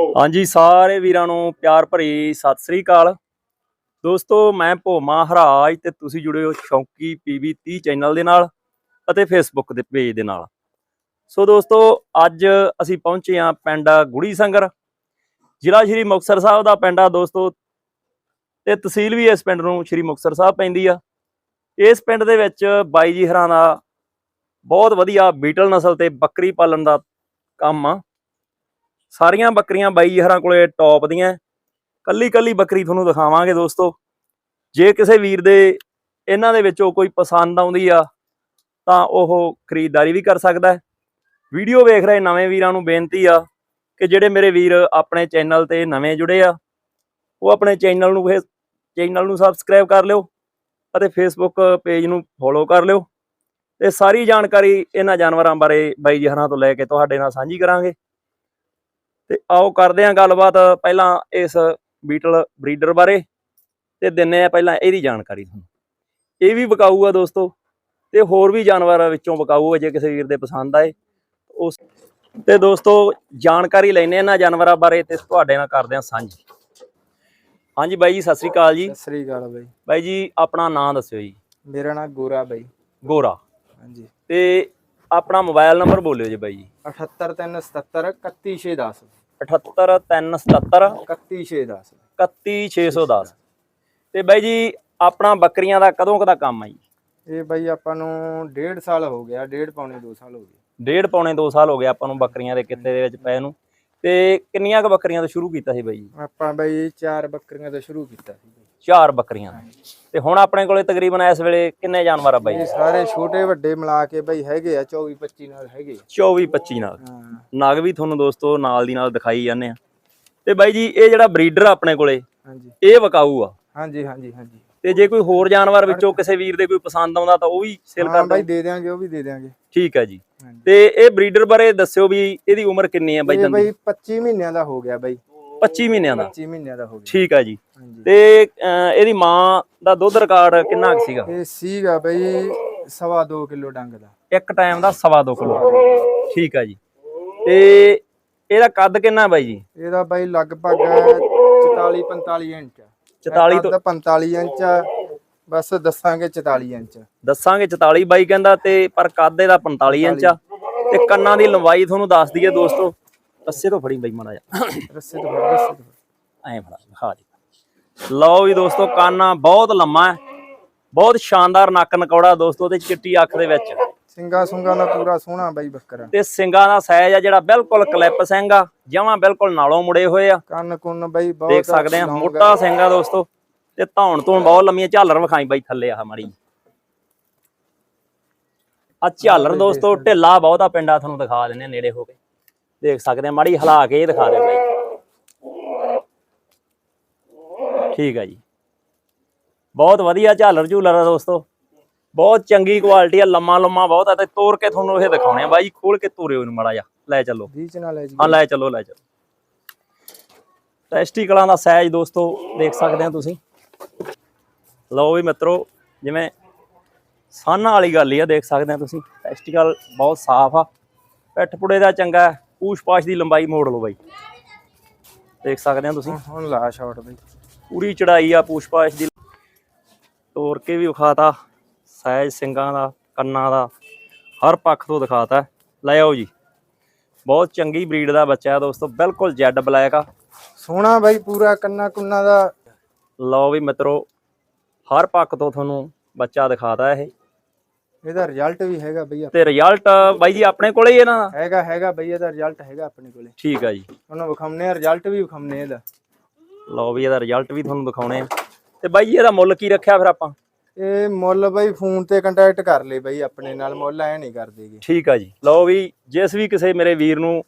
ਹਾਂਜੀ, ਸਾਰੇ ਵੀਰਾਂ ਨੂੰ ਪਿਆਰ ਭਰੀ ਸਤਿ ਸ੍ਰੀ ਅਕਾਲ। ਦੋਸਤੋ, ਮੈਂ ਭੋਮਾ ਹਰਾਜ ਤੇ ਤੁਸੀਂ ਜੁੜੇ ਹੋ ਸ਼ੌਂਕੀ ਪੀਵੀ 30 ਚੈਨਲ ਦੇ ਨਾਲ ਅਤੇ ਫੇਸਬੁੱਕ ਦੇ ਪੇਜ ਦੇ ਨਾਲ। ਸੋ ਦੋਸਤੋ, ਅੱਜ ਅਸੀਂ ਪਹੁੰਚੇ ਹਾਂ ਪਿੰਡ ਗੁੜੀ ਸੰਗਰ। ਜ਼ਿਲ੍ਹਾ ਸ਼੍ਰੀ ਮੁਕਤਸਰ ਸਾਹਿਬ ਦਾ ਪਿੰਡ ਆ ਦੋਸਤੋ ਤੇ ਤਹਿਸੀਲ ਵੀ ਇਸ ਪਿੰਡ ਨੂੰ ਸ਼੍ਰੀ ਮੁਕਤਸਰ ਸਾਹਿਬ ਪੈਂਦੀ ਆ। ਇਸ ਪਿੰਡ ਦੇ ਵਿੱਚ ਬਾਈ ਜੀ ਹਰਾਂ ਦਾ ਬਹੁਤ ਵਧੀਆ ਬੀਟਲ ਨਸਲ ਤੇ ਬੱਕਰੀ ਪਾਲਣ ਦਾ ਕੰਮ ਆ। ਸਾਰੀਆਂ ਬੱਕਰੀਆਂ ਬਾਈ ਜੀ ਹਰਾਂ ਕੋਲੇ ਟੌਪ ਦੀਆਂ ਕੱਲੀ ਕੱਲੀ ਬੱਕਰੀ ਤੁਹਾਨੂੰ ਦਿਖਾਵਾਂਗੇ ਦੋਸਤੋ। ਜੇ ਕਿਸੇ ਵੀਰ ਦੇ ਇਹਨਾਂ ਦੇ ਵਿੱਚੋਂ ਕੋਈ ਪਸੰਦ ਆਉਂਦੀ ਆ, ਤਾਂ ਉਹ ਖਰੀਦਦਾਰੀ ਵੀ ਕਰ ਸਕਦਾ ਵੀਡੀਓ ਵੇਖ ਰਹੇ ਨਵੇਂ ਵੀਰਾਂ ਨੂੰ ਬੇਨਤੀ ਆ ਕਿ ਜਿਹੜੇ ਮੇਰੇ ਵੀਰ ਆਪਣੇ ਚੈਨਲ ਤੇ ਨਵੇਂ ਜੁੜੇ ਆ, ਉਹ ਆਪਣੇ ਚੈਨਲ ਨੂੰ ਫੇਸ ਚੈਨਲ ਨੂੰ ਸਬਸਕ੍ਰਾਈਬ ਕਰ ਲਿਓ ਅਤੇ ਫੇਸਬੁੱਕ ਪੇਜ ਨੂੰ ਫੋਲੋ ਕਰ ਲਿਓ। ਤੇ ਸਾਰੀ ਜਾਣਕਾਰੀ ਇਹਨਾਂ ਜਾਨਵਰਾਂ ਬਾਰੇ ਬਾਈ ਜੀ ਹਰਾਂ ਤੋਂ ਲੈ ਕੇ ਤੁਹਾਡੇ ਨਾਲ ਸਾਂਝੀ ਕਰਾਂਗੇ। ਤੇ ਆਓ ਕਰਦੇ ਹਾਂ ਗੱਲਬਾਤ ਪਹਿਲਾਂ ਇਸ ਬੀਟਲ ਬਰੀਡਰ ਬਾਰੇ ਤੇ ਦਿੰਨੇ ਆ ਪਹਿਲਾਂ ਇਹਦੀ ਜਾਣਕਾਰੀ ਤੁਹਾਨੂੰ। ਇਹ ਵੀ ਵਿਕਾਊ ਆ ਦੋਸਤੋ ਤੇ ਹੋਰ ਵੀ ਜਾਨਵਰਾਂ ਵਿੱਚੋਂ ਵਿਕਾਊ ਆ ਜੇ ਕਿਸੇ ਵੀਰ ਦੇ ਪਸੰਦ ਆਏ। ਉਸ ਤੇ ਦੋਸਤੋ ਜਾਣਕਾਰੀ ਲੈਣੇ ਇਹਨਾਂ ਜਾਨਵਰਾਂ ਬਾਰੇ ਤੇ ਤੁਹਾਡੇ ਨਾਲ ਕਰਦੇ ਹਾਂ ਸਾਂਝੀ। ਹਾਂਜੀ ਬਾਈ ਜੀ ਸਤਿ ਸ੍ਰੀ ਅਕਾਲ ਜੀ। ਸਤਿ ਸ੍ਰੀ ਅਕਾਲ ਬਾਈ। ਬਾਈ ਜੀ ਆਪਣਾ ਨਾਮ ਦੱਸਿਓ ਜੀ। ਮੇਰਾ ਨਾਮ ਗੋਰਾ ਬਾਈ। ਗੋਰਾ। ਹਾਂਜੀ। ਤੇ ਆਪਣਾ ਮੋਬਾਈਲ ਨੰਬਰ ਬੋਲਿਓ ਜੀ ਬਾਈ ਜੀ। 78377 31610 78377 31610 31610 ਤੇ ਬਾਈ ਜੀ ਆਪਣਾ ਬੱਕਰੀਆਂ ਦਾ ਕਦੋਂ ਕਦਾ ਕੰਮ ਆ ਜੀ? ਇਹ ਬਾਈ ਆਪਾਂ ਨੂੰ ਡੇਢ ਸਾਲ ਹੋ ਗਿਆ ਡੇਢ ਪੌਣੇ 2 ਸਾਲ ਹੋ ਗਏ। ਡੇਢ ਪੌਣੇ 2 ਸਾਲ ਹੋ ਗਏ ਆਪਾਂ ਨੂੰ ਬੱਕਰੀਆਂ ਦੇ ਕਿੱਤੇ ਦੇ ਵਿੱਚ ਪਏ ਨੂੰ। ਤੇ ਕਿੰਨੀਆਂ ਕ ਬੱਕਰੀਆਂ ਤੋਂ ਸ਼ੁਰੂ ਕੀਤਾ ਸੀ ਬਾਈ ਜੀ? ਆਪਾਂ ਬਾਈ ਚਾਰ ਬੱਕਰੀਆਂ ਤੋਂ ਸ਼ੁਰੂ ਕੀਤਾ ਸੀ। ਚਾਰ ਬੱਕਰੀਆਂ। ਤੇ ਹੁਣ ਆਪਣੇ ਕੋਲੇ ਤਕਰੀਬਨ ਇਸ ਵੇਲੇ ਕਿੰਨੇ ਜਾਨਵਰ ਆ ਬਾਈ? ਇਹ ਸਾਰੇ ਛੋਟੇ ਵੱਡੇ ਮਿਲਾ ਕੇ ਬਾਈ ਹੈਗੇ ਆ 24 25 ਨਾਲ ਹੈਗੇ ਆ। 24 25 ਨਾਲ। ਹਾਂ। ਨਗ ਵੀ ਤੁਹਾਨੂੰ ਦੋਸਤੋ ਨਾਲ ਦੀ ਨਾਲ ਦਿਖਾਈ ਜਾਂਦੇ ਆ। ਤੇ ਬਾਈ ਜੀ ਇਹ ਜਿਹੜਾ ਬਰੀਡਰ ਆਪਣੇ ਕੋਲੇ ਹਾਂਜੀ। ਇਹ ਵਿਕਾਊ ਆ। ਹਾਂਜੀ ਹਾਂਜੀ ਹਾਂਜੀ। ਤੇ ਜੇ ਕੋਈ ਹੋਰ ਜਾਨਵਰ ਵਿੱਚੋਂ ਕਿਸੇ ਵੀਰ ਦੇ ਕੋਈ ਪਸੰਦ ਆਉਂਦਾ ਤਾਂ ਉਹ ਵੀ ਸੇਲ ਹਾਂ ਕਰ ਬਾਈ ਦੇ ਦਿਆਂਗੇ ਉਹ ਵੀ ਦੇ ਦਿਆਂਗੇ। ਠੀਕ ਹੈ ਜੀ। ਤੇ ਇਹ ਬਰੀਡਰ ਬਾਰੇ ਦੱਸਿਓ ਵੀ ਇਹਦੀ ਉਮਰ ਕਿੰਨੀ ਹੈ ਬਾਈ ਇਹ ਬਾਈ 25 ਮਹੀਨਿਆਂ ਦਾ ਹੋ ਗਿਆ ਬਾਈ। 25 ਮਹੀਨਿਆਂ ਦਾ? 25 ਮਹੀਨਿਆਂ ਦਾ ਹੋ ਗਿਆ। ਠੀਕ ਹੈ ਜੀ। ਹਾਂਜੀ। ਤੇ ਅਹ, ਇਹਦੀ ਮਾਂ ਦਾ ਦੁੱਧ ਰਿਕਾਰਡ ਕਿੰਨਾ ਕੁ ਸੀਗਾ? ਇਹ ਸੀਗਾ ਬਾਈ ਸਵਾ 2 ਕਿਲੋ ਡੰਗ ਦਾ। ਇੱਕ ਟਾਈਮ ਦਾ ਸਵਾ ਦੋ ਕਿਲੋ। ਠੀਕ ਹੈ ਜੀ। ਤੇ ਇਹਦਾ ਕੱਦ ਕਿੰਨਾ ਬਾਈ ਜੀ? ਇਹਦਾ ਬਾਈ ਲਗਭਗ 44 45 ਇੰਚ 44 ਤੋਂ 45 ਇੰਚ ਆ, ਬਸ ਦੱਸਾਂਗੇ 44 ਇੰਚ। ਦੱਸਾਂਗੇ 44 ਬਾਈ ਕਹਿੰਦਾ ਤੇ ਪਰ ਕੱਦ ਇਹਦਾ 45 ਇੰਚ ਆ। ਤੇ ਕੰਨਾਂ ਦੀ ਲੰਬਾਈ ਤੁਹਾਨੂੰ ਦੱਸ ਦਈਏ ਦੋਸਤੋ। ਰੱਸੇ ਤੋਂ ਫੜੀ ਬਾਈ ਮਾੜਾ ਜਾ ਰੱਸੇ ਤੋਂ ਫੜ ਰੱਸੇ ਤੋਂ। ਐਂ ਫੜਾ ਦਿਖਾ ਦੇ। ਲਓ ਵੀ ਦੋਸਤੋ ਕਾਨਾ ਬਹੁਤ ਲੰਮਾ ਹੈ। ਬਹੁਤ ਸ਼ਾਨਦਾਰ ਨੱਕ ਨਕੌੜਾ ਦੋਸਤੋ ਤੇ ਚਿੱਟੀ ਅੱਖ ਦੇ ਵਿੱਚ। ਸਿੰਗਾ ਸੁੰਗਾ ਦਾ ਪੂਰਾ ਸੋਹਣਾ ਬਾਈ ਬੱਕਰਾ। ਤੇ ਸਿੰਗਾਂ ਦਾ ਸਾਈਜ਼ ਆ ਜਿਹੜਾ ਬਿਲਕੁਲ ਕਲਿੱਪ ਸਿੰਘ ਆ। ਜਮਾਂ ਬਿਲਕੁਲ ਨਾਲੋਂ ਮੁੜੇ ਹੋਏ ਆ। ਕੰਨ ਕੁੰਨ ਬਾਈ ਬਹੁਤ ਦੇਖ ਸਕਦੇ ਆ ਮੋਟਾ ਸਿੰਘ ਦੋਸਤੋ। ਤੇ ਧੌਣ ਤੋਂ ਬਹੁਤ ਲੰਮੀਆਂ ਝਾਲਰ ਵਿਖਾਈ ਬਾਈ ਥੱਲੇ ਆ ਮਾੜੀ ਆ ਝਾਲਰ ਦੋਸਤੋ ਢਿੱਲਾ ਬਹੁਤਾ ਪਿੰਡਾ ਤੁਹਾਨੂੰ ਦਿਖਾ ਦਿੰਨੇ ਆ ਨੇੜੇ ਹੋ ਕੇ। ਦੇਖ ਸਕਦੇ ਆ ਮਾੜੀ ਹਿਲਾ ਕੇ ਇਹ ਦਿਖਾ ਦੇ ਬਾਈ। ਠੀਕ ਆ ਜੀ। ਬਹੁਤ ਵਧੀਆ ਝਾਲਰ ਝੂਲਰ ਆ ਦੋਸਤੋ। ਬਹੁਤ ਚੰਗੀ ਕੁਆਲਿਟੀ ਆ ਲੰਮਾ ਲੰਮਾ ਬਹੁਤ ਆ ਤੇ ਤੋੜ ਕੇ ਤੁਹਾਨੂੰ ਇਹ ਦਿਖਾਉਣੇ ਆ ਬਾਈ ਖੋਲ ਕੇ ਤੋਰਿਓ ਇਹਨੂੰ ਮਾੜਾ ਜਾ ਲੈ ਚੱਲੋ। ਨਾਲ ਹੈ ਜੀ ਹਾਂ ਲੈ ਚੱਲੋ ਲੈ ਚੱਲੋ। ਟੈਸਟੀਕਲਾਂ ਦਾ ਸਾਈਜ਼ ਦੋਸਤੋ ਦੇਖ ਸਕਦੇ ਆ ਤੁਸੀਂ। ਲਓ ਵੀ ਮਿੱਤਰੋ ਜਿਵੇਂ ਸਾਨਾ ਵਾਲੀ ਗੱਲ ਹੀ ਆ ਦੇਖ ਸਕਦੇ ਆ ਤੁਸੀਂ। ਟੈਸਟੀਕਲ ਬਹੁਤ ਸਾਫ਼ ਆ। ਪਿੱਠ ਪੁੜੇ ਦਾ ਚੰਗਾ ਪੂਛ ਪਾਛ ਦੀ ਲੰਬਾਈ ਮੋੜ ਲਓ ਬਾਈ। ਦੇਖ ਸਕਦੇ ਆ ਤੁਸੀਂ। ਹੁਣ ਲਾ ਸ਼ਾਟ ਬਾਈ। ਪੂਰੀ ਚੜਾਈ ਆ ਪੂਛ ਪਾਛ ਦੀ। ਤੋੜ ਕੇ ਵੀ ਵਿਖਾਤਾ ਸਾਈਜ਼ ਸਿੰਗਾਂ ਦਾ ਕੰਨਾਂ ਦਾ। ਹਰ ਪੱਖ ਤੋਂ ਦਿਖਾਤਾ। ਲੈ ਆਓ ਜੀ। ਬਹੁਤ ਚੰਗੀ ਬਰੀਡ ਦਾ ਬੱਚਾ ਹੈ ਦੋਸਤੋ ਬਿਲਕੁਲ ਜੈਡ ਬਲੈਕ ਆ। ਸੋਹਣਾ ਬਾਈ ਪੂਰਾ ਕੰਨਾ ਕੁੰਨਾ ਦਾ ਲਓ ਵੀ ਮਿੱਤਰੋ ਹਰ ਪੱਖ ਤੋਂ ਤੁਹਾਨੂੰ ਬੱਚਾ ਦਿਖਾਤਾ ਇਹ। ਇਹਦਾ ਰਿਜ਼ਲਟ ਵੀ ਹੈਗਾ ਬਈ ਤੇ ਰਿਜ਼ਲਟ ਬਾਈ ਜੀ ਆਪਣੇ ਕੋਲੇ ਹੀ ਹੈ ਨਾ? ਹੈਗਾ ਹੈਗਾ ਬਈ ਇਹਦਾ ਰਿਜ਼ਲਟ ਹੈਗਾ ਆਪਣੇ ਕੋਲੇ। ਠੀਕ ਆ ਜੀ। ਉਹਨੂੰ ਵਿਖਾਉਨੇ ਆ ਰਿਜ਼ਲਟ ਵੀ ਵਿਖਾਉਨੇ ਇਹਦਾ। ਲਓ ਵੀ ਇਹਦਾ ਰਿਜ਼ਲਟ ਵੀ ਤੁਹਾਨੂੰ ਦਿਖਾਉਣੇ ਆ। ਤੇ ਬਾਈ ਜੀ ਇਹਦਾ ਮੁੱਲ ਕੀ ਰੱਖਿਆ ਫਿਰ ਆਪਾਂ? ਇਹ ਮੁੱਲ ਬਾਈ ਫੋਨ ਤੇ ਕੰਟੈਕਟ ਕਰ ਲੈ ਬਾਈ ਆਪਣੇ ਨਾਲ ਮੁੱਲ ਐ ਨਹੀਂ ਕਰਦੇਗੇ ਠੀਕ ਆ ਜੀ। ਲਓ ਵੀ ਜਿਸ ਵੀ ਕਿਸੇ ਮੇਰੇ ਵੀਰ ਨੂੰ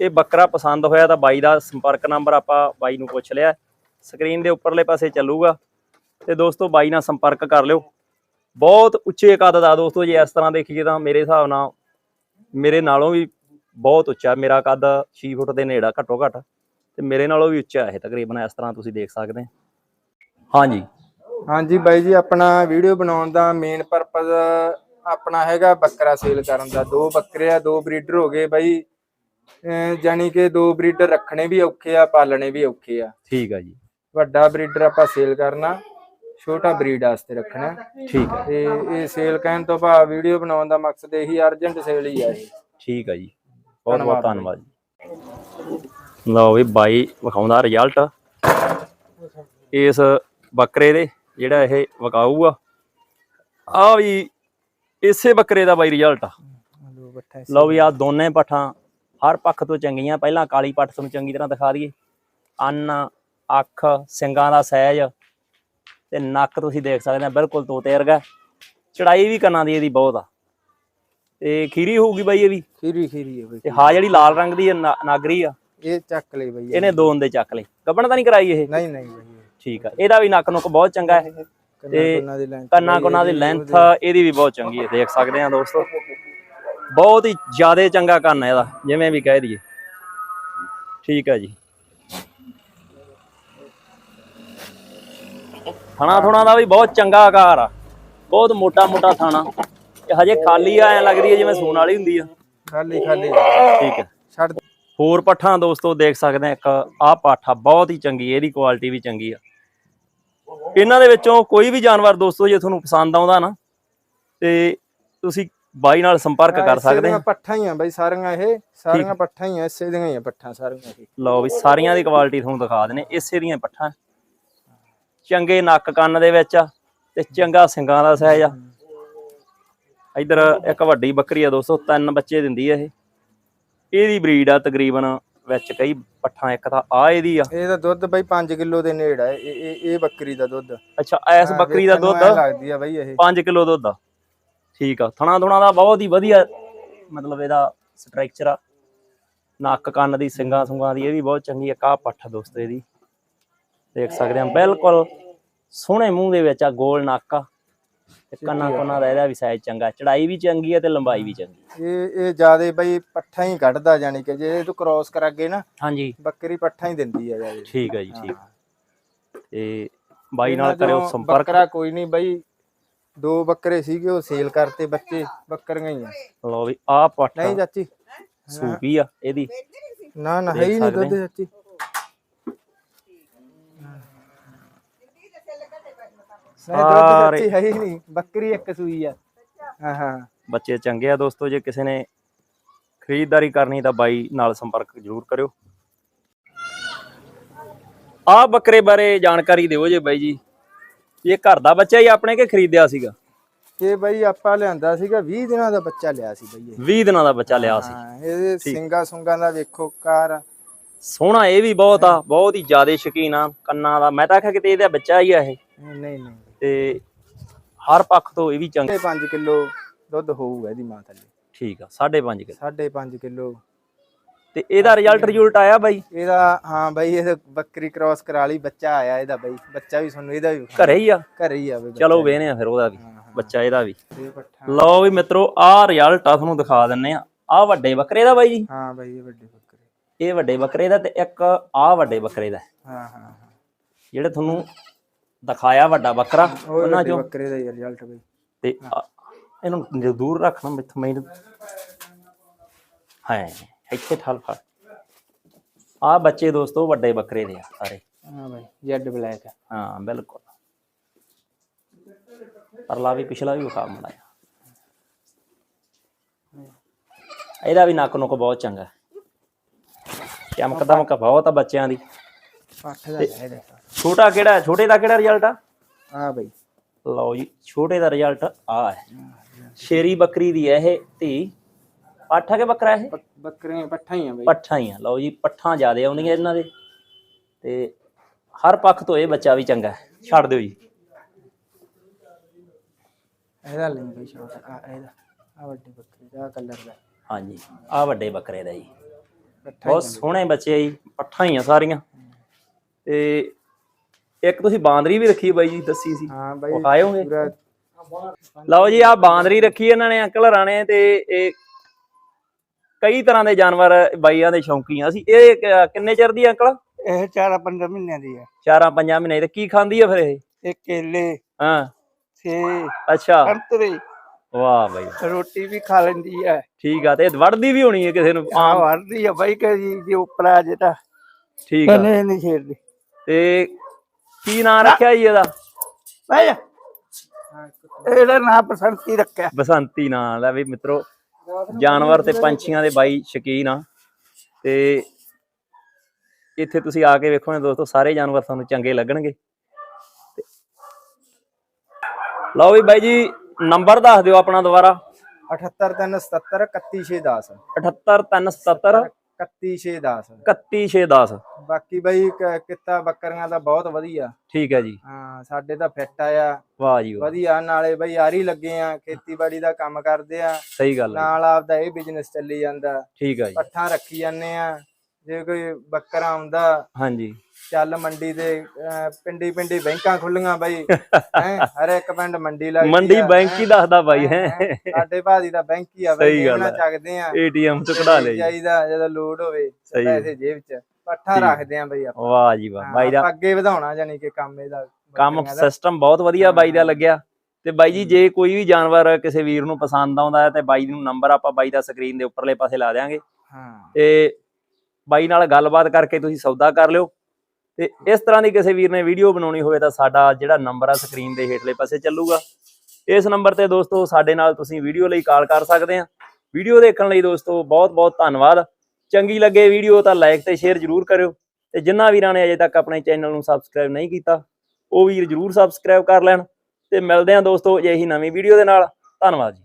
ਇਹ ਬੱਕਰਾ ਪਸੰਦ ਹੋਇਆ ਤਾਂ ਬਾਈ ਦਾ ਸੰਪਰਕ ਨੰਬਰ ਆਪਾਂ ਬਾਈ ਨੂੰ ਪੁੱਛ ਲਿਆ। ਸਕਰੀਨ ਦੇ ਉੱਪਰਲੇ ਪਾਸੇ ਚੱਲੂਗਾ ਤੇ ਦੋਸਤੋ ਬਾਈ ਨਾਲ ਸੰਪਰਕ ਕਰ ਲਿਓ। ਬਹੁਤ ਉੱਚੇ ਕੱਦ ਦਾ ਦੋਸਤੋ ਜੇ ਇਸ ਤਰ੍ਹਾਂ ਦੇਖੀਏ ਤਾਂ ਮੇਰੇ ਹਿਸਾਬ ਨਾਲ ਮੇਰੇ ਨਾਲੋਂ ਵੀ ਬਹੁਤ ਉੱਚਾ ਮੇਰਾ ਕੱਦ 6 ਫੁੱਟ ਦੇ ਨੇੜਾ ਘੱਟੋ ਘੱਟ। ਤੇ ਮੇਰੇ ਨਾਲੋਂ ਵੀ ਉੱਚਾ ਇਹ ਤਕਰੀਬਨ ਇਸ ਤਰ੍ਹਾਂ ਤੁਸੀਂ ਦੇਖ ਸਕਦੇ ਹੋ। ਹਾਂਜੀ। ਹਾਂਜੀ ਬਾਈ ਜੀ ਆਪਣਾ ਵੀਡੀਓ ਬਣਾਉਣ ਦਾ ਮੇਨ ਪਰਪਸ ਆਪਣਾ ਹੈਗਾ ਬੱਕਰਾ ਸੇਲ ਕਰਨ ਦਾ। ਦੋ ਬੱਕਰੇ ਆ ਦੋ ਬਰੀਡਰ ਹੋ ਗਏ ਬਾਈ। ਜਾਣੀ ਕਿ ਦੋ ਬਰੀਡਰ ਰੱਖਣੇ ਵੀ ਔਖੇ ਆ ਪਾਲਣੇ ਵੀ ਔਖੇ ਆ। ਠੀਕ ਆ ਜੀ। ਵੱਡਾ ਬਰੀਡਰ ਆਪਾਂ ਸੇਲ ਕਰਨਾ ਛੋਟਾ ਬਰੀਡ ਵਾਸਤੇ ਰੱਖਣਾ। ਠੀਕ ਆ। ਤੇ ਇਹ ਸੇਲ ਕਹਿਣ ਤੋਂ ਭਾਵ ਵੀਡੀਓ ਬਣਾਉਣ ਦਾ ਮਕਸਦ ਇਹੀ ਅਰਜੈਂਟ ਸੇਲ ਹੀ ਆ ਇਹ। ਠੀਕ ਆ ਜੀ। ਬਹੁਤ ਬਹੁਤ ਧੰਨਵਾਦ। ਜੀ। ਲਓ ਵੀ ਬਾਈ ਵਿਖਾਉਂਦਾ ਰਿਜ਼ਲਟ ਇਸ ਬੱਕਰੇ ਦੇ ਜਿਹੜਾ ਇਹ ਵਿਕਾਊ ਆ ਆ ਵੀ ਇਸੇ ਬੱਕਰੇ ਦਾ ਬਾਈ ਰਿਜ਼ਲਟ ਆ। ਲਓ ਵੀ ਆ ਦੋਨੇ ਪੱਠਾਂ ਹਰ ਪੱਖ ਤੋਂ ਚੰਗੀਆਂ ਪਹਿਲਾਂ ਕਾਲੀ ਪੱਠ ਤੁਹਾਨੂੰ ਚੰਗੀ ਤਰ੍ਹਾਂ ਦਿਖਾ ਦਈਏ। ਅੰਨ ਅੱਖ ਸਿੰਗਾਂ ਦਾ ਸਾਈਜ਼ ਤੇ ਨੱਕ ਤੁਸੀਂ ਦੇਖ ਸਕਦੇ ਆ ਬਿਲਕੁਲ ਤੋਤੇ ਵਰਗਾ ਚੜਾਈ ਵੀ ਕੰਨਾਂ ਦੀ ਇਹਦੀ ਬਹੁਤ ਆ। ਤੇ ਖੀਰੀ ਹੋਊਗੀ ਬਾਈ ਇਹ ਵੀ? ਖੀਰੀ ਖੀਰੀ ਹੈ ਬਈ। ਤੇ ਹਾਂ ਜਿਹੜੀ ਲਾਲ ਰੰਗ ਦੀ ਆ, ਨਾਗਰੀ ਆ। ਇਹ ਚੱਕ ਲਈ ਬਈ ਇਹ। ਇਹਨੇ ਦੋ ਹੁੰਦੇ ਚੱਕ ਲਏ। ਗੱਬਣ ਤਾਂ ਨਹੀਂ ਕਰਾਈ ਇਹ? ਨਹੀਂ ਨਹੀਂ ਬਈ ਠੀਕ ਆ ਇਹਦਾ ਵੀ ਨੱਕ ਨੁੱਕ ਬਹੁਤ ਚੰਗਾ ਹੈ। ਕੰਨਾਂ ਕੁੰਨਾਂ ਦੀ ਕੰਨਾਂ ਦੀ ਲੈਂਥ ਇਹਦੀ ਵੀ ਬਹੁਤ ਚੰਗੀ ਹੈ ਦੇਖ ਸਕਦੇ ਆ ਦੋਸਤੋ। ਬਹੁਤ ਹੀ ਜ਼ਿਆਦਾ ਚੰਗਾ ਕੰਨ ਹੈ ਇਹਦਾ ਜਿਵੇਂ ਵੀ ਕਹਿ ਦਈਏ। ਠੀਕ ਹੈ ਜੀ। ਥਣਾ ਥੁਣਾ ਦਾ ਵੀ ਬਹੁਤ ਚੰਗਾ ਆਕਾਰ ਆ। ਬਹੁਤ ਮੋਟਾ ਮੋਟਾ ਥਾਣਾ। ਇਹ ਹਜੇ ਖਾਲੀ ਆ ਐ ਲੱਗਦੀ ਹੈ ਜਿਵੇਂ ਸੂਣ ਵਾਲੀ ਹੁੰਦੀ ਆ। ਖਾਲੀ ਖਾਲੀ। ਠੀਕ ਹੈ ਛੱਡ। ਹੋਰ ਪੱਠਾਂ ਦੋਸਤੋ ਦੇਖ ਸਕਦੇ ਆ ਇੱਕ ਆਹ ਪਾਠਾ ਬਹੁਤ ਹੀ ਚੰਗੀ ਇਹਦੀ ਕੁਆਲਿਟੀ ਵੀ ਚੰਗੀ ਆ। ਇਹਨਾਂ ਦੇ ਵਿੱਚੋਂ ਕੋਈ ਵੀ ਜਾਨਵਰ ਦੋਸਤੋ ਜੇ ਤੁਹਾਨੂੰ ਪਸੰਦ ਆਉਂਦਾ ਨਾ ਤੇ ਤੁਸੀਂ ਬਾਈ ਨਾਲ ਸੰਪਰਕ ਕਰ ਸਕਦੇ ਆ। ਪੱਠਾਂ ਹੀ ਆ ਬਈ ਸਾਰੀਆਂ ਇਹ ਸਾਰੀਆਂ ਪੱਠਾਂ ਹੀ ਆ ਇਸੇ ਦੀਆਂ ਹੀ ਆ ਪੱਠਾਂ ਸਾਰੀਆਂ ਲਓ ਵੀ ਸਾਰੀਆਂ ਦੀ ਕੁਆਲਿਟੀ ਤੁਹਾਨੂੰ ਦਿਖਾ ਦਨੇ ਇਸੇ ਦੀਆਂ ਪੱਠਾਂ। ਚੰਗੇ ਨੱਕ ਕੰਨ ਦੇ ਵਿੱਚ ਆ ਤੇ ਚੰਗਾ ਸਿੰਗਾਂ ਦਾ ਸਾਈਜ਼ ਆ। ਇਧਰ ਇੱਕ ਵੱਡੀ ਬੱਕਰੀ ਆ ਦੋਸਤੋ ਤਿੰਨ ਬੱਚੇ ਦਿੰਦੀ ਆ ਇਹ। ਇਹਦੀ ਬਰੀਡ ਆ ਤਕਰੀਬਨ ਵਿੱਚ ਕਈ ਪੱਠਾਂ ਇੱਕ ਤਾਂ ਆ ਇਹਦੀ ਆ। ਇਹਦਾ ਦੁੱਧ ਬਈ 5 ਕਿਲੋ ਦੇ ਨੇੜ ਆ। ਇਹ ਇਹ ਇਹ ਬੱਕਰੀ ਦਾ ਦੁੱਧ। ਅੱਛਾ ਐਸ ਬੱਕਰੀ ਦਾ ਦੁੱਧ? ਐਂ ਲੱਗਦੀ ਆ ਬਈ ਇਹ। 5 ਕਿਲੋ ਦੁੱਧ ਆ। ਠੀਕ ਆ ਥਣਾ ਥੁਣਾ ਦਾ ਬਹੁਤ ਹੀ ਵਧੀਆ ਮਤਲਬ ਇਹਦਾ ਸਟਰਕਚਰ ਆ। ਨੱਕ ਕੰਨ ਦੀ ਸਿੰਗਾਂ ਸੁੰਗਾਂ ਦੀ ਇਹ ਵੀ ਬਹੁਤ ਚੰਗੀ ਆ। ਕਾ ਪੱਠ ਦੋਸਤੋ ਇਹਦੀ। ਦੇਖ ਸਕਦੇ ਆ ਬਿਲਕੁਲ ਸੋਹਣੇ ਮੂੰਹ ਦੇ ਵਿੱਚ ਆ ਗੋਲ ਨੱਕ ਆ। ਤੇ ਕੰਨਾਂ ਕੋਨਾਂ ਦਾ ਇਹਦਾ ਵੀ ਸਾਈਜ਼ ਚੰਗਾ ਚੜਾਈ ਵੀ ਚੰਗੀ ਆ ਤੇ ਲੰਬਾਈ ਵੀ ਚੰਗੀ। ਇਹ ਇਹ ਜਿਆਦੇ ਬਈ ਪੱਠਾ ਹੀ ਕੱਢਦਾ ਜਾਨੀ ਕਿ ਜੇ ਤੂੰ ਕ੍ਰਾਸ ਕਰਾਗੇ ਨਾ ਹਾਂਜੀ। ਬੱਕਰੀ ਪੱਠਾ ਹੀ ਦਿੰਦੀ ਆ ਜਿਆਦੇ। ਠੀਕ ਆ ਜੀ ਠੀਕ। ਤੇ ਬਾਈ ਨਾਲ ਕਰਿਓ ਸੰਪਰਕ। ਬੱਕਰਾ ਕੋਈ ਨਹੀਂ ਬਈ ਦੋ ਬੱਕਰੇ ਸੀਗੇ ਉਹ ਸੇਲ ਕਰਤੇ ਬੱਚੇ ਬੱਕਰੀਆਂ ਹੀ ਆ। ਲਓ ਵੀ ਆ ਪੱਠ ਨਹੀਂ ਚਾਚੀ। ਸੂਪੀ ਆ ਇਹਦੀ। ਨਾ ਨਾ ਹੈ ਹੀ ਨਹੀਂ ਦੁੱਧ ਚਾਚੀ ਨਹੀਂ ਦੁੱਧ ਸਾਰੇ- ਚਾਚੀ ਹੈ ਹੀ ਨਹੀਂ ਬੱਕਰੀ ਇੱਕ ਸੂਈ ਆ। ਹਾਂ ਹਾਂ। ਬੱਚੇ ਚੰਗੇ ਆ ਦੋਸਤੋ ਜੇ ਕਿਸੇ ਨੇ ਖਰੀਦਦਾਰੀ ਕਰਨੀ ਤਾਂ ਬਾਈ ਨਾਲ ਸੰਪਰਕ ਜ਼ਰੂਰ ਕਰਿਓ। ਆ ਬੱਕਰੇ ਬਾਰੇ ਜਾਣਕਾਰੀ ਦਿਓ ਜੇ ਬਾਈ ਜੀ। ਇਹ ਘਰ ਦਾ ਬੱਚਾ ਹੀ ਆਪਣੇ ਕੇ ਖਰੀਦਿਆ ਸੀਗਾ? ਇਹ ਬਈ ਆਪਾਂ ਲਿਆਂਦਾ ਸੀਗਾ 20 ਦਿਨਾਂ ਦਾ ਬੱਚਾ ਲਿਆ ਸੀ ਬਈ ਇਹ। 20 ਦਿਨਾਂ ਦਾ ਬੱਚਾ ਲਿਆ ਸੀ। ਹਾਂ ਇਹਦੇ ਸਿੰਗਾ ਸੁੰਗਾ ਦਾ ਵੇਖੋ ਕਾਰ ਸੋਹਣਾ ਇਹ ਵੀ ਬਹੁਤ ਆ ਬਹੁਤ ਹੀ ਜ਼ਿਆਦਾ ਸ਼ਕੀਨ ਆ ਕੰਨਾਂ ਦਾ। ਮੈਂ ਤਾਂ ਆਖਿਆ ਕਿਤੇ ਇਹਦਾ ਬੱਚਾ ਹੀ ਆ ਇਹ। ਨਹੀਂ ਨਹੀਂ। ਤੇ ਹਰ ਪੱਖ ਤੋਂ ਇਹ ਵੀ ਚੰਗਾ। 5 ਕਿਲੋ ਦੁੱਧ ਹੋਊਗਾ ਇਹਦੀ ਮਾਂ ਥੱਲੇ। ਠੀਕ ਆ 5.5 ਕਿਲੋ। 5.5 ਕਿਲੋ। ਤੇ ਇਹਦਾ ਰਿਜ਼ਲਟ ਰਿਜ਼ਲਟ ਆਇਆ ਬਾਈ? ਇਹਦਾ ਹਾਂ ਬਈ ਇਹ ਬੱਕਰੀ ਕ੍ਰਾਸ ਕਰਾ ਲਈ ਬੱਚਾ ਆਇਆ ਇਹਦਾ ਬਈ। ਬੱਚਾ ਵੀ ਸਾਨੂੰ ਇਹਦਾ ਵੀ ਘਰੇ ਹੀ ਆ? ਘਰੇ ਹੀ ਆ ਬਈ ਚਲੋ ਵੇਹਨੇ ਆ ਫਿਰ ਉਹਦਾ ਵੀ ਬੱਚਾ ਇਹਦਾ ਵੀ। ਲਓ ਵੀ ਮਿੱਤਰੋ ਆਹ ਰਿਜ਼ਲਟ ਆ ਤੁਹਾਨੂੰ ਦਿਖਾ ਦਿੰਨੇ ਆ। ਆਹ ਵੱਡੇ ਬੱਕਰੇ ਦਾ ਬਾਈ ਜੀ। ਹਾਂ ਬਈ ਇਹ ਵੱਡੇ ਬੱਕਰੇ। ਇਹ ਵੱਡੇ ਬੱਕਰੇ ਦਾ ਤੇ ਇੱਕ ਆਹ ਵੱਡੇ ਬੱਕਰੇ ਦਾ। ਹਾਂ ਹਾਂ। ਜਿਹੜੇ ਤੁਹਾਨੂੰ ਦਿਖਾਇਆ ਵੱਡਾ ਬੱਕਰਾ ਉਹ ਉਹਨਾਂ ਚੋਂ। ਬੱਕਰੇ ਦਾ ਰਿਜ਼ਲਟ ਬਈ। ਤੇ ਆ- ਇਹਨੂੰ ਦੂਰ ਰੱਖਣਾ ਮੈਥੋਂ ਮੈਨੂੰ ਹਾਂ ਇੱਥੇ ਠਾਲ ਫੜ। ਆਹ ਬੱਚੇ ਦੋਸਤੋ ਵੱਡੇ ਬੱਕਰੇ ਦੇ ਆ ਸਾਰੇ। ਹਾਂ ਬਈ ਜੈਡ ਬਲੈਕ ਹਾਂ ਬਿਲਕੁਲ। ਪਰਲਾ ਵੀ ਪਿਛਲਾ ਵੀ ਵਿਖਾ ਬਣਾਇਆ ਇਹਦਾ ਵੀ ਨੱਕ ਨੁੱਕ ਬਹੁਤ ਚੰਗਾ। ਚਮਕ ਦਮਕ ਬਹੁਤ ਆ ਬੱਚਿਆਂ ਦੀ। ਪੱਠ ਦਾ ਹੈ ਇਹਦਾ। ਛੋਟਾ ਕਿਹੜਾ ਛੋਟੇ ਦਾ ਕਿਹੜਾ ਰਿਜ਼ਲਟ ਆ? ਹਾਂ ਬਈ। ਲਓ ਜੀ ਛੋਟੇ ਦਾ ਰਿਜ਼ਲਟ ਆ ਹੈ। ਸ਼ੇਰੀ ਬੱਕਰੀ ਦੀ ਹੈ ਇਹ ਧੀ। ਪਾਠਾ ਕੇ ਬੱਕਰਾ ਇਹ? ਬੱਕ- ਬੱਕਰੀਆਂ ਪੱਠਾ ਹੀ ਆ ਬਈ। ਪੱਠਾਂ ਹੀ ਆ। ਲਓ ਜੀ ਪੱਠਾਂ ਜ਼ਿਆਦੇ ਆਉਂਦੀਆਂ ਇਹਨਾਂ ਦੇ। ਤੇ ਹਰ ਪੱਖ ਤੋਂ ਇਹ ਬੱਚਾ ਵੀ ਚੰਗਾ ਹੈ। ਛੱਡ ਦਿਓ ਜੀ। ਇਹਦਾ ਲਈ ਬਈ ਛੋਟਾ ਆ ਇਹਦਾ। ਆ ਵੱਡੇ ਬੱਕਰੇ ਦਾ ਕਲਰ ਦਾ। ਹਾਂਜੀ ਆ ਵੱਡੇ ਬੱਕਰੇ ਦਾ ਜੀ। ਬਹੁਤ ਸੋਹਣੇ ਬੱਚੇ ਆ ਜੀ ਪੱਠਾਂ ਹੀ ਆ ਸਾਰੀਆਂ। ਤੇ ਇੱਕ ਤੁਸੀਂ ਬਾਂਦਰੀ ਵੀ ਰੱਖੀ ਬਾਈ ਜੀ ਦੱਸੀ ਸੀ। ਹਾਂ ਬਈ ਵਿਖਾਇਓਗੇ ਪੂਰਾ ਲਓ ਜੀ ਆ ਬਾਂਦਰੀ ਰੱਖੀ ਇਹਨਾਂ ਨੇ ਅੰਕਲ ਰਾਣੇ ਤੇ ਇਹ ਕਈ ਤਰ੍ਹਾਂ ਦੇ ਜਾਨਵਰ ਬਾਈਆਂ ਦੇ ਸ਼ੌਂਕੀਆਂ ਸੀ। ਇਹ ਕ- ਕਿੰਨੇ ਚਿਰ ਦੀ ਆ ਅੰਕਲ? ਇਹ 4-5 ਮਹੀਨਿਆਂ ਦੀ ਹੈ ਚਾਰਾਂ ਪੰਜਾਂ ਮਹੀਨੇ ਤੇ ਕੀ ਖਾਂਦੀ ਆ ਫਿਰ ਇਹ? ਇਹ ਕੇਲੇ ਹਾਂ। ਸੇ ਅੱਛਾ। ਸੰਤਰੇ। ਵਾਹ ਬਾਈ। ਰੋਟੀ ਵੀ ਖਾ ਲੈਂਦੀ ਹੈ ਠੀਕ ਆ ਤੇ ਵੜਦੀ ਵੀ ਹੋਣੀ ਹੈ ਕਿਸੇ ਨੂੰ? ਆ ਆਮ ਵੜਦੀ ਆ ਬਾਈ ਕਿ ਜੀ ਉੱਪਰ ਆ ਜੇ ਤਾਂ ਠੀਕ ਆ। ਇਹਨੇ ਨਹੀਂ ਛੇੜਦੀ। ਤੇ ਕੀ ਨਾਂ ਰੱਖਿਆ ਜੀ ਇਹਦਾ? ਬਾਈ ਇਹਦਾ ਨਾਂ ਬਸੰਤੀ ਰੱਖਿਆ। ਬਸੰਤੀ ਨਾਂ ਲੈ ਵੀ ਮਿੱਤਰੋ ਜਾਨਵਰ ਤੇ ਪੰਛੀਆਂ ਦੇ ਬਾਈ ਸ਼ਕੀਨ ਆ। ਤੇ ਇੱਥੇ ਤੁਸੀਂ ਆ ਕੇ ਵੇਖੋ ਨੇ ਦੋਸਤੋ ਸਾਰੇ ਜਾਨਵਰ ਤੁਹਾਨੂੰ ਚੰਗੇ ਲੱਗਣਗੇ। ਲਓ ਵੀ ਬਾਈ ਜੀ ਨੰਬਰ ਦੱਸ ਦਿਓ ਆਪਣਾ ਦੁਬਾਰਾ। 78377 31610 78377 31610 31610 ਬਾਕੀ ਬਾਈ ਕਿੱਤਾ ਬੱਕਰੀਆਂ ਦਾ ਬਹੁਤ ਵਧੀਆ। ਠੀਕ ਹੈ ਜੀ। ਹਾਂ ਸਾਡੇ ਤਾਂ ਫਿੱਟ ਆਇਆ। ਵਾਹ ਜੀ ਵਧੀਆ ਨਾਲੇ ਬਾਈ ਆਰੀ ਲੱਗੇ ਆ ਖੇਤੀਬਾੜੀ ਦਾ ਕੰਮ ਕਰਦੇ ਆ। ਸਹੀ ਗੱਲ ਨਾਲ ਆਪਦਾ ਇਹ ਬਿਜ਼ਨਸ ਚੱਲੀ ਜਾਂਦਾ। ਠੀਕ ਹੈ ਜੀ। ਪੱਠਾਂ ਰੱਖੀ ਜਾਂਦੇ ਆ। ਜੇ ਕੋਈ ਬੱਕਰਾ ਆਉਂਦਾ ਹਾਂਜੀ ਚੱਲ ਮੰਡੀ ਦੇ ਪਿੰਡੀ ਪਿੰਡੀ ਬੈਂਕਾਂ ਖੁੱਲੀਆਂ ਬਾਈ ਹੈ ਹਰ ਇੱਕ ਪਿੰਡ ਮੰਡੀ ਲੱਗਦੀ ਮੰਡੀ ਬੈਂਕ ਹੈਂ। ਦੱਸਦਾ ਬਾਈ ਹੈ ਸਾਡੇ ਭਾਜੀ ਦਾ ਬੈਂਕ ਹੀ ਆ ਬਾਈ ਇਹਨਾਂ। ਚੱਕਦੇ ਆ ਏਟੀਐਮ ਤੋਂ ਕਢਾ ਜੀ ਚਾਹੀਦਾ ਜਦੋਂ ਲੋਡ ਹੋਵੇ। ਪੈਸੇ ਜੇਬ 'ਚ ਪੱਠਾ। ਰੱਖਦੇ ਆ ਬਈ ਆਪਾਂ ਵਾਹ ਜੀ ਵਾਹ ਬਾਈ ਦਾ ਅੱਗੇ ਵਧਾਉਣਾ ਜਾਨੀ ਕਿ ਕੰਮ ਇਹਦਾ ਕੰਮ। ਸਿਸਟਮ ਬਹੁਤ ਵਧੀਆ ਬਾਈ ਦਾ। ਲੱਗਿਆ ਤੇ ਬਾਈ ਜੀ ਜੇ ਕੋਈ ਵੀ ਜਾਨਵਰ ਕਿਸੇ ਵੀਰ ਨੂੰ ਪਸੰਦ ਆਉਂਦਾ ਹੈ ਤੇ ਬਾਈ ਨੂੰ ਨੰਬਰ ਆਪਾਂ ਬਾਈ ਦਾ ਸਕਰੀਨ ਦੇ ਉੱਪਰਲੇ ਪਾਸੇ ਲਾ ਦਿਆਂਗੇ ਹਾਂ ਤੇ ਬਾਈ ਨਾਲ ਗੱਲਬਾਤ ਕਰਕੇ ਤੁਸੀਂ ਸੌਦਾ ਕਰ ਲਿਓ। ਤੇ ਇਸ ਤਰ੍ਹਾਂ ਦੀ ਕਿਸੇ ਵੀਰ ਨੇ ਵੀਡੀਓ ਬਣਾਉਣੀ ਹੋਵੇ ਤਾਂ ਸਾਡਾ ਜਿਹੜਾ ਨੰਬਰ ਆ ਸਕਰੀਨ ਦੇ ਹੇਠਲੇ ਪਾਸੇ ਚੱਲੂਗਾ। ਇਸ ਨੰਬਰ ਤੇ ਦੋਸਤੋ ਸਾਡੇ ਨਾਲ ਤੁਸੀਂ ਵੀਡੀਓ ਲਈ ਕਾਲ ਕਰ ਸਕਦੇ ਆ। ਵੀਡੀਓ ਦੇਖਣ ਲਈ ਦੋਸਤੋ ਬਹੁਤ ਬਹੁਤ ਧੰਨਵਾਦ। ਚੰਗੀ ਲੱਗੇ ਵੀਡੀਓ ਤਾਂ ਲਾਈਕ ਤੇ ਸ਼ੇਅਰ ਜ਼ਰੂਰ ਕਰਿਓ। ਤੇ ਜਿਨ੍ਹਾਂ ਵੀਰਾਂ ਨੇ ਅਜੇ ਤੱਕ ਆਪਣੇ ਚੈਨਲ ਨੂੰ ਸਬਸਕ੍ਰਾਈਬ ਨਹੀਂ ਕੀਤਾ, ਉਹ ਵੀਰ ਜ਼ਰੂਰ ਸਬਸਕ੍ਰਾਈਬ ਕਰ ਲੈਣ। ਤੇ ਮਿਲਦੇ ਆ ਦੋਸਤੋ ਅਜਿਹੀ ਨਵੀਂ ਵੀਡੀਓ ਦੇ ਨਾਲ। ਧੰਨਵਾਦ ਜੀ।